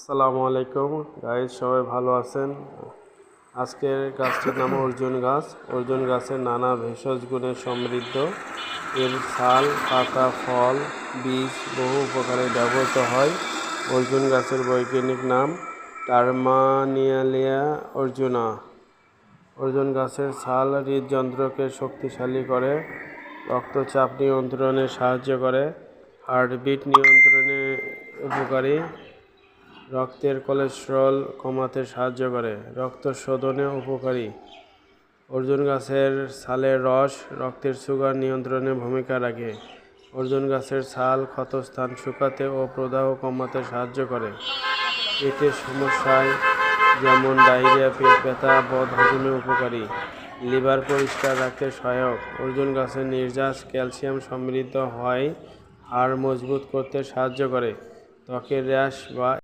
আসসালামু আলাইকুম। গাইজ সবাই ভালো আছেন? আজকের গাছটির নাম অর্জুন গাছ। অর্জুন গাছের নানা ভেষজ গুণে সমৃদ্ধ। এর ছাল পাতা, ফল, বীজ বহু উপকারে ব্যবহৃত হয়। অর্জুন গাছের বৈজ্ঞানিক নাম টার্মানিয়ালিয়া অর্জুনা। অর্জুন গাছের ছাল হৃদযন্ত্রকে শক্তিশালী করে, রক্তচাপ নিয়ন্ত্রণে সাহায্য করে, হার্টবিট নিয়ন্ত্রণে উপকারী। রক্তের কোলেস্টেরল কমাতে সাহায্য করে। রক্ত শোধনে উপকারী। অর্জুন গাছের ছালের রস, রক্তের সুগার নিয়ন্ত্রণে ভূমিকা রাখে। অর্জুন গাছের ছাল ক্ষতস্থান শুকাতে ও প্রদাহ কমাতে সাহায্য করে। পেটের সমস্যায় যেমন ডায়রিয়া, পেট ব্যথা, বদ হজমে উপকারী। লিভার পরিষ্কার রাখতে সহায়ক। অর্জুন গাছের নির্যাস ক্যালসিয়াম সমৃদ্ধ হয়, হাড় মজবুত করতে সাহায্য করে। ত্বকের র্যাশ বা